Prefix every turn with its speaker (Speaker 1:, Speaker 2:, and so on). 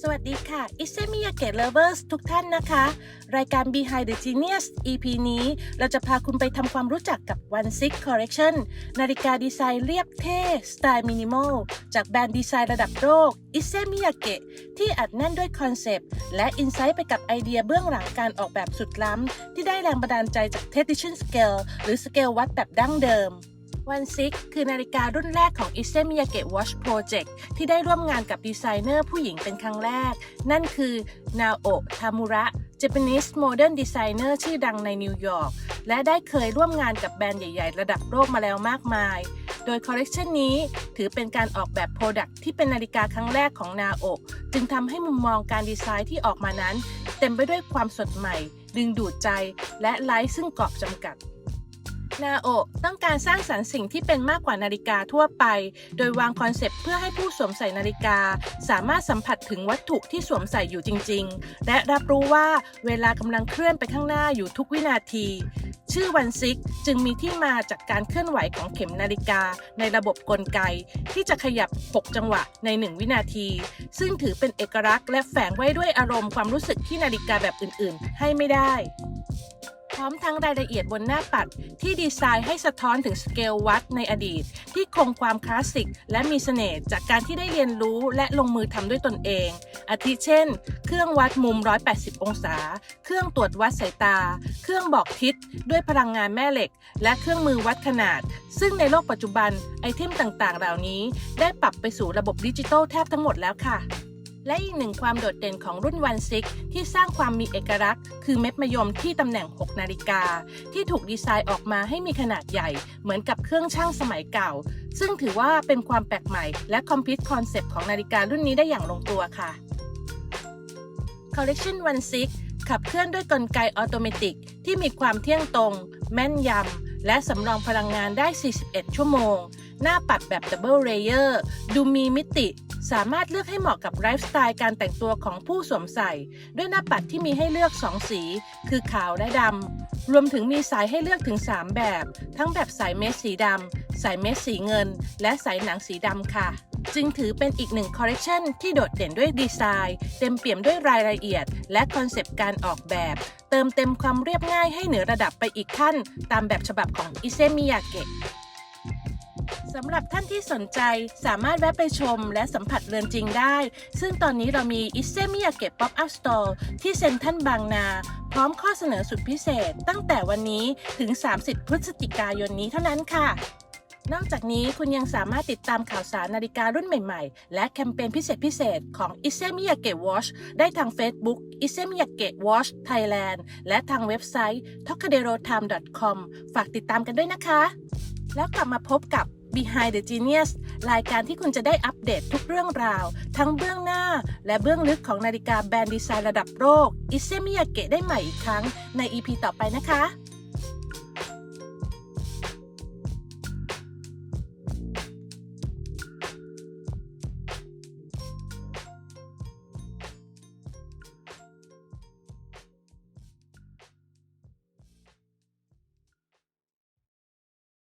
Speaker 1: สวัสดีค่ะ i s e m i y a k e Lovers ทุกท่านนะคะ รายการ Behind the Genius EP นี้ เราจะพาคุณไปทำความรู้จักกับ One Six Collection นาฬิกาดีไซน์เรียบเท่ สไตล์มินิมอล จากแบรนด์ดีไซน์ระดับโลก i s e m i y a k e ที่อัดแน่นด้วยคอนเซปต์ และอินไซต์ไปกับไอเดียเบื้องหลังการออกแบบสุดล้ำ ที่ได้แรงบันดาลใจจาก Tradition Scale หรือสเกลวัดแบบดั้งเดิม One Six คือนาฬิการุ่นแรกของ i s e m i y a k e Watch Project ที่ได้ร่วมงานกับดีไซเนอร์ผู้หญิงเป็นครั้งแรก นั่นคือ Nao Tamura Japanese Modern Designer ชื่อดังในนิวยอร์กและได้เคยร่วมงานกับแบรนด์ใหญ่ ๆ ระดับโลกมาแล้วมากมาย โดยคอลเลกชันนี้ถือเป็นการออกแบบโปรดักที่เป็นนาฬิกาครั้งแรกของ Nao จึงทำให้มุมมองการดีไซน์ที่ออกมานั้น เต็มไปด้วยความสดใหม่ ดึงดูดใจ และไร้ซึ่งกรอบจำกัด นาโอต้องการสร้างสรรค์สิ่งที่เป็นมากกว่านาฬิกาทั่วไป โดยวางคอนเซปต์เพื่อให้ผู้สวมใส่นาฬิกา สามารถสัมผัสถึงวัตถุที่สวมใส่อยู่จริง ๆ และรับรู้ว่าเวลากำลังเคลื่อนไปข้างหน้าอยู่ทุกวินาที ชื่อวันซิกจึงมีที่มาจากการเคลื่อนไหวของเข็มนาฬิกา ในระบบกลไก ที่จะขยับ 6 จังหวะใน 1 วินาที ซึ่งถือเป็นเอกลักษณ์และแฝงไว้ด้วยอารมณ์ความรู้สึกที่นาฬิกาแบบอื่น ๆ ให้ไม่ได้ ร้อมทั้งรายละเอียดบนหน้าปัด ที่ดีไซน์ให้สะท้อนถึงสเกลวัดในอดีต ที่คงความคลาสสิก และมีเสน่ห์จากการที่ได้เรียนรู้และลงมือทำด้วยตนเอง อาทิเช่น เครื่องวัดมุม 180 องศา เครื่องตรวจวัดสายตา เครื่องบอกทิศด้วยพลังงานแม่เหล็ก และเครื่องมือวัดขนาด ซึ่งในโลกปัจจุบันไอเทมต่างๆ เหล่านี้ ได้ปรับไปสู่ระบบดิจิทัลแทบทั้งหมดแล้วค่ะ และอีกหนึ่งความโดดเด่นของรุ่นวันซิกที่สร้างความมีเอกลักษณ์ คือเม็ดมะยมที่ตำแหน่ง 6 นาฬิกา ที่ถูกดีไซน์ออกมาให้มีขนาดใหญ่ เหมือนกับเครื่องช่างสมัยเก่า ซึ่งถือว่าเป็นความแปลกใหม่ และคอมพิวต์คอนเซปต์ของนาฬิการุ่นนี้ได้อย่างลงตัวค่ะ Collection One Six ขับเคลื่อนด้วยกลไกออโตเมติกที่มีความเที่ยงตรง แม่นยำ และสำรองพลังงานได้ 41 ชั่วโมง หน้าปัดแบบ Double Layer ดูมีมิติ สามารถเลือกให้เหมาะกับไลฟ์สไตล์การแต่งตัวของผู้สวมใส่ ด้วยหน้าปัดที่มีให้เลือก 2 สี คือขาวและดำ รวมถึงมีสายให้เลือกถึง 3 แบบ ทั้งแบบสายเมสสีดำ สายเมสสีเงิน และสายหนังสีดำค่ะ จึงถือเป็นอีกหนึ่งคอลเลกชันที่โดดเด่นด้วยดีไซน์ เต็มเปี่ยมด้วยรายละเอียด และคอนเซปต์การออกแบบ เติมเต็มความเรียบง่ายให้เหนือระดับไปอีกขั้น ตามแบบฉบับของอิเซมิยาเกะ สำหรับท่านที่สนใจสามารถแวะไปชมและสัมผัสเรือนจริงได้ ซึ่งตอนนี้เรามี i s e m i y a k e Pop Up Store ที่เซ็นทรัลบางนา พร้อมข้อเสนอสุดพิเศษ ตั้งแต่วันนี้ถึง 30 พฤศจิกายนนี้เท่านั้นค่ะ นอกจากนี้คุณยังสามารถติดตามข่าวสารนาฬิการุ่นใหม่ๆ และแคมเปญพิเศษพิเศษของ i s e m i y a k e Watch ได้ทาง Facebook i s e m i y a k e Watch Thailand และทางเว็บไซต์ tokadero.time.com ฝากติดตามกันด้วยนะคะ แล้วกลับมาพบกับ Behind the Genius รายการที่คุณจะได้อัปเดตทุกเรื่องราว ทั้งเบื้องหน้า และเบื้องลึกของนาฬิกาแบรนด์ดีไซน์ระดับโลกอิเซมิยาเกะได้ใหม่อีกครั้งใน EP ต่อไปนะคะ